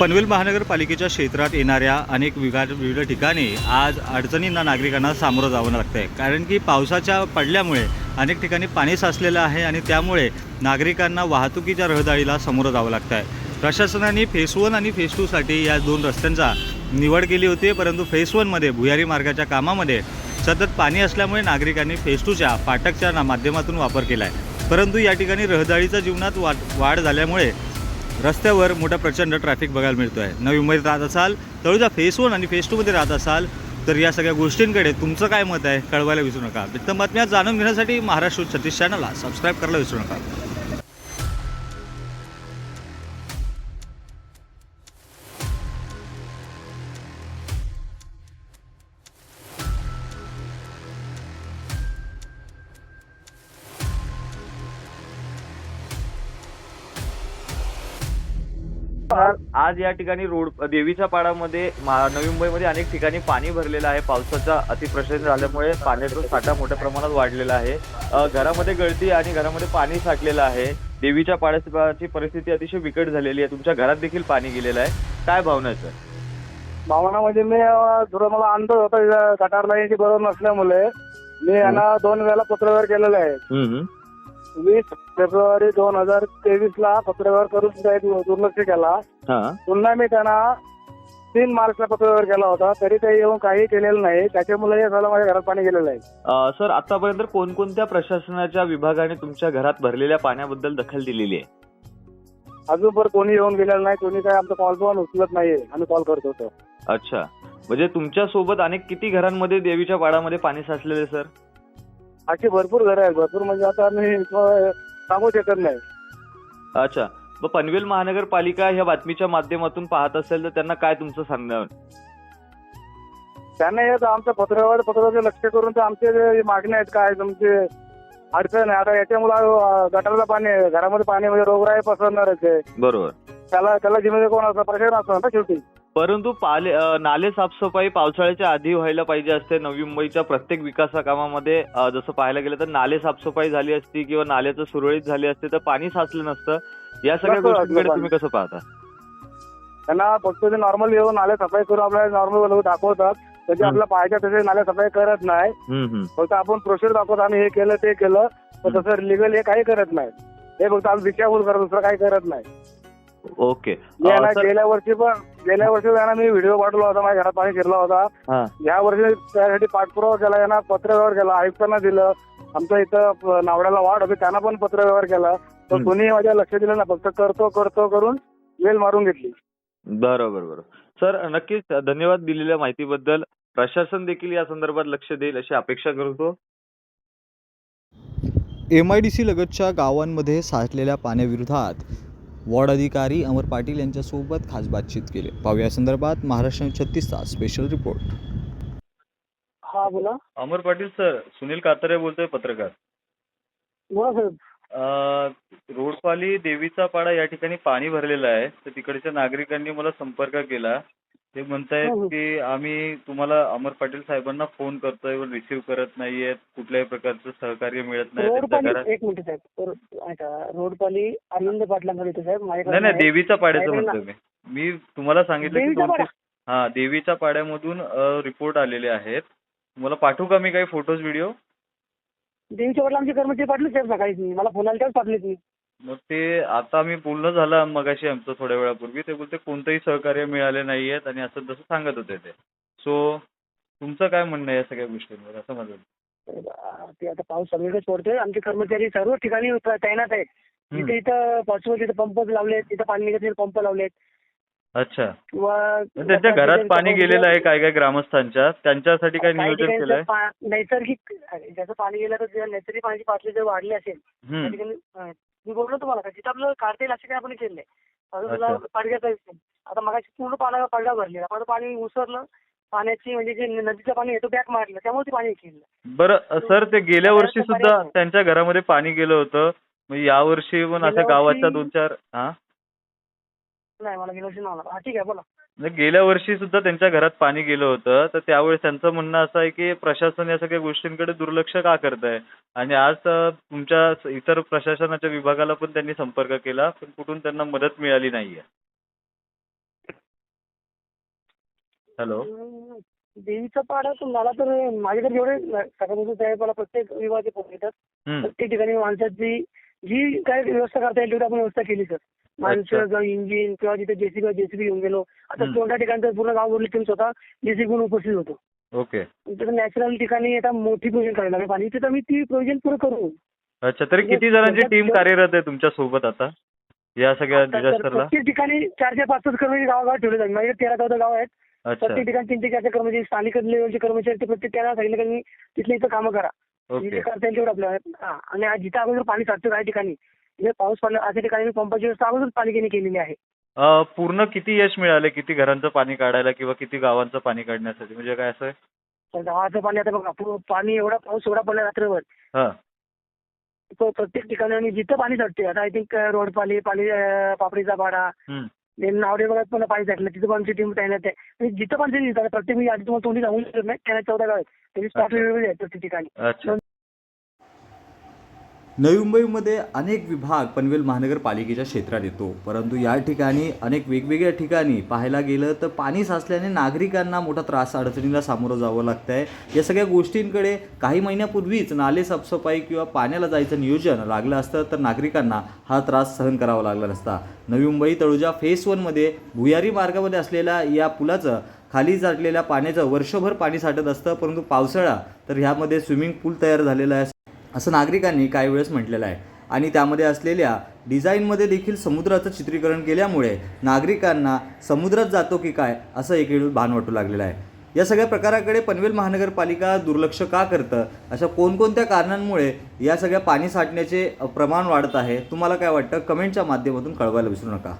पनवेल महानगरपालिकेच्या क्षेत्रात येणाऱ्या अनेक विगा विविध ठिकाणी आज अडचणींना नागरिकांना सामोरं जावं लागतं आहे कारण की पावसाच्या पडल्यामुळे अनेक ठिकाणी पाणी साचलेलं आहे आणि त्यामुळे नागरिकांना वाहतुकीच्या रहदारीला सामोरं जावं लागतं आहे प्रशासनाने फेस वन आणि फेस टूसाठी या दोन रस्त्यांचा निवड केली होती परंतु फेस वनमध्ये भुयारी मार्गाच्या कामामध्ये सतत पाणी असल्यामुळे नागरिकांनी फेस टूच्या फाटकच्या ना- माध्यमातून वापर केला आहे परंतु या ठिकाणी रहदारीच्या जीवनात वाढ वाढ झाल्यामुळे रस्त्यावर मोठा प्रचंड ट्रॅफिक बघायला मिळतो आहे नवी मुंबईत राहत असाल तळुजा फेस वन आणि फेस टूमध्ये राहत असाल तर या सगळ्या गोष्टींकडे तुमचं काय मत आहे कळवायला विसरू नका. वित्त बातम्या जाणून घेण्यासाठी महाराष्ट्र छत्तीस चॅनलला सबस्क्राईब करायला विसरू नका. आज या ठिकाणी रोड देवीच्या पाडामध्ये नवी मुंबईमध्ये अनेक ठिकाणी पाणी भरलेलं आहे. पावसाचा अतिप्रसंग झाल्यामुळे पाण्याचा साठा मोठ्या प्रमाणात वाढलेला आहे. घरामध्ये गळती आणि घरामध्ये पाणी साठलेलं आहे. देवीच्या पाड्याची परिस्थिती अतिशय बिकट झालेली आहे. तुमच्या घरात देखील पाणी गेलेलं आहे. काय भावना आहे सर? भावना म्हणजे मी थोडं मला अंदाज होता. गटार लाईनची बरोबर नसल्यामुळे मी यांना दोन वेळा पत्रव्यवहार केलेला आहे. वीस फेब्रुवारी दोन हजार तेवीस ला पत्रव्यवहार करून दुर्लक्ष केला. हा. पुन्हा मी त्यांना तीन मार्चला पत्रव्यवहार केला होता तरी ते येऊन काही केलेलं नाही. त्याच्यामुळे हे झालं माझ्या घरात पाणी गेलेलं आहे. अ, सर आतापर्यंत कोणकोणत्या प्रशासनाच्या विभागाने तुमच्या घरात भरलेल्या पाण्याबद्दल दखल दिलेली आहे? अजून पण कोणी येऊन गेलेलं नाही कोणी काय आमचा कॉल पण उचलत नाहीये. आम्ही कॉल करत होतो अच्छा. म्हणजे तुमच्यासोबत अनेक किती घरांमध्ये देवीच्या पाडामध्ये पाणी साचलेले सर? अशी भरपूर घरं आहेत. भरपूर म्हणजे आता आम्ही सांगू शकत नाही. अच्छा. मग पनवेल महानगरपालिका ह्या बातमीच्या माध्यमातून पाहत असेल तर त्यांना काय तुमचं सांगणं? त्यांना येत आमचं पत्रव्यवहार पत्राचं लक्ष करून तर आमचे जे मागणी आहेत काय तुमचे अडचण आहे. आता याच्यामुळे अं, गटाराचं पाणी आहे. घरामध्ये पाणी म्हणजे रोगराई पसरणारच आहे. बरोबर. त्याला त्याला जिम्मेदार कोण असतं प्रशासन असतं ना शेवटी. परंतु पाले नाले साफसफाई पावसाळ्याच्या आधी व्हायला पाहिजे असते. नवी मुंबईच्या प्रत्येक विकासा कामामध्ये जसं पाहायला गेलं तर नाले साफसफाई झाली असती किंवा नाल्याचं सुरळीत झाले असते तर पाणी साचलं नसतं. या सगळ्या गोष्टींकडे तुम्ही कसं पाहता? त्यांना फक्त ते नॉर्मल येऊन नाले सफाई करून आपल्याला नॉर्मल दाखवतात म्हणजे हम्म. आपल्या पाहायच्या तसे नाले सफाई करत नाही. फक्त आपण प्रोसेस दाखवतो आम्ही हे केलं ते केलं पण तसं लिगल हे काही करत नाही. हे फक्त आम्ही दिशाभूल करत दुसरं काही करत नाही. ओके. गेल्या वर्षी पण गेल्या वर्षी त्यांना मी व्हिडिओ पाठवला होता माझ्या घरात पाणी शिरला होता. या वर्षी त्यासाठी पाठपुरावा केला यांना पत्रव्यवहार केला आयुक्तांना दिलं. आमच्या इथं नावड्याला वाढ होती त्यांना पण पत्रव्यवहार केला. तर. कोणी माझ्या लक्ष दिलं ना फक्त करतो करतो करून वेल मारून घेतली. बरोबर बरोबर. सर नक्कीच धन्यवाद दिलेल्या माहितीबद्दल. प्रशासन देखील या संदर्भात लक्ष देईल अशी अपेक्षा करतो. एम आय डी सी लगतच्या गावांमध्ये साचलेल्या पाण्याविरोधात वॉर्ड अधिकारी अमर पाटील यांच्यासोबत खास बातचीत केली. पाहूया या संदर्भात महाराष्ट्र छत्तीसचा स्पेशल रिपोर्ट हा बोला. अमर पाटील सर सुनील कातरे बोलतोय पत्रकार. बोला साहेब. अ, रोडपाली देवीचा पाडा या ठिकाणी पाणी भरलेलं आहे. तर तिकडच्या नागरिकांनी मला संपर्क केला. ते म्हणतायत हम्म. की आम्ही तुम्हाला अमर पाटील साहेबांना फोन करतोय पण रिसिव्ह करत नाहीयेत. कुठल्याही प्रकारचं सहकार्य मिळत नाही. त्यांच्या घरात रोडपाली एक मिनिट साहेब. रोड- ऐका रोडपाली आनंद पाटलांकडे येतो साहेब. माझ्याकडे नाही नाही नाही. देवीच्या पाड्याचं नाही, म्हणतो मी. मी तुम्हाला सांगितलं की देवीचा दोन तीन हा देवीच्या पाड्यामधून रिपोर्ट आलेले आहेत. तुम्हाला पाठवू का मी काही फोटोज व्हिडिओ देवीच्या वडला आमचे कर्मचारी पाठले साहेब सकाळी मला फोन आला त्याच पाठले ती मग ते आता मी बोलणं झालं मगाशी आमचं थोड्या वेळापूर्वी ते बोलते कोणतंही सहकार्य मिळाले नाहीयेत. आणि असं तसं सांगत होते ते. सो तुमचं काय म्हणणं आहे या सगळ्या गोष्टींवर? असं माझं ते आता पाऊस सगळीकडेच पडतोय आमचे कर्मचारी सर्व ठिकाणी तैनात आहेत. हम्म. इथे पॉसिबल तिथे पंप लावलेत तिथं पाणी निघत नाही पंप लावलेत. अच्छा. किंवा त्यांच्या घरात पाणी गेलेलं आहे काय काय ग्रामस्थांच्या? त्यांच्यासाठी काय काही नियोजन केलंय? नैसर्गिक ज्याचं पाणी गेलं तर नैसर्गिक पाण्याची पातळी जर वाढली असेल मी बोललो तुम्हाला का जिथं आपलं काढता येईल असं काही आपण केलंय अजून तुला. पाडग्याचा आता मगाशी पूर्ण पाण्या पडला भरलेला. पण पाणी उसरलं. पाण्याची म्हणजे जे नदीचं पाणी येतो बॅक मारलं. त्यामुळे ते पाणी केलं. बरं सर ते गेल्या वर्षी सुद्धा नाही. त्यांच्या घरामध्ये पाणी गेलं होतं. मग यावर्षी पण असं गावाच्या दोन चार हा? नाही मला गेल्या वर्षी नव्हता हा ठीक आहे बोला. म्हणजे गेल्या वर्षी सुद्धा त्यांच्या घरात पाणी गेलं होतं तर त्यावेळेस त्यांचं म्हणणं असं आहे की प्रशासन या सगळ्या गोष्टींकडे दुर्लक्ष का करत आहे आणि आज तुमच्या इतर प्रशासनाच्या विभागाला पण त्यांनी संपर्क केला पण कुठून त्यांना मदत मिळाली नाहीये. हॅलो. देवीचं पाडा तर मला तर माझ्याकडे जेवढे सकाळपासून त्या मला प्रत्येक विभागाचे फोन येतात. प्रत्येक ठिकाणी माणसाची जी काय व्यवस्था करता येईल तेवढी आपण व्यवस्था केली सर. माणसं इंजिन किंवा जिथे जेसीबी जेसीबी घेऊन गेलो. आता. कोणत्या ठिकाणी पूर्ण गाव बोलले तुम्ही स्वतः जेसीबी घेऊन उपस्थित होतो. ओके. तिथे नॅचरल ठिकाणी आता मोठी प्रोव्हिजन करायला लागेल. पाणी तिथं मी ती प्रोव्हिजन पूर्ण करू. अच्छा तरी किती जणांची टीम कार्यरत आहे तुमच्यासोबत आता? या सगळ्या डिझास्टरला प्रत्येक ठिकाणी चार चार पाच पाच कर्मचारी गावागाव ठेवले जाईल माझ्या तेरा चौदा गाव आहेत. अच्छा. प्रत्येक ठिकाणी तीन ते चार चार कर्मचारी स्थानिक लेवलचे कर्मचारी ते प्रत्येक त्यांना सांगितलं की तिथले इथं कामं करा. ओके. जिथे करता येईल तेवढं आपल्याला हा. आणि जिथे अगोदर पाणी साचतं काही ठिकाणी जिथे पाऊस अशा ठिकाणी पंपाची व्यवस्था अगोदर पालिकेने केलेली आहे. अं, पूर्ण किती यश मिळाले? किती घरांचं पाणी काढायला किंवा किती गावांचं पाणी काढण्यासाठी? म्हणजे काय असं? तर गावाचं पाणी आता बघा पू- पाणी एवढा पाऊस एवढा पडला रात्रभर. हा. तो प्रत्येक ठिकाणी आणि जिथं पाणी साठते आता I think road Pali Pali अं, पापडीचा पाडा हम्म. नावडे बघत पण पाणी साठलं तिथं पण आमची टीम तैनात आहे म्हणजे जिथं पण प्रत्येक मी आधी तुम्हाला तोंडी सांगू शकत नाही त्यांना चौदा गाव आहेत. स्टाफ अच्छा. वेगवेगळे आहेत प्रत्येक ठिकाणी. अच्छा. नवी मुंबईमध्ये अनेक विभाग पनवेल महानगरपालिकेच्या क्षेत्रात येतो. परंतु या ठिकाणी अनेक वेगवेगळ्या ठिकाणी पाहायला गेलं तर पाणी साचल्याने नागरिकांना मोठा त्रास अडचणीला सामोरं जावं लागतं आहे या सगळ्या गोष्टींकडे काही महिन्यापूर्वीच नाले साफसफाई किंवा पाण्याला जायचं नियोजन लागलं असतं तर नागरिकांना हा त्रास सहन करावा लागला नसता. नवी मुंबई तळुजा फेस वनमध्ये भुयारी मार्गामध्ये असलेल्या या पुलाचं खाली साठलेल्या पाण्याचं वर्षभर पाणी साठत असतं परंतु पावसाळा तर ह्यामध्ये स्विमिंग पूल तयार झालेला आहे. असं नागरिकांनी काही वेळेस म्हटलेलं आहे. आणि त्यामध्ये असलेल्या डिझाईनमध्ये देखील समुद्राचं चित्रीकरण केल्यामुळे नागरिकांना समुद्रात जातो की काय असं एक भान वाटू लागलेलं आहे. या सगळ्या प्रकाराकडे पनवेल महानगरपालिका दुर्लक्ष का करतं? अशा कोणकोणत्या कारणांमुळे या सगळ्या पाणी साठण्याचे प्रमाण वाढत आहे? तुम्हाला काय वाटतं? कमेंटच्या माध्यमातून कळवायला विसरू नका.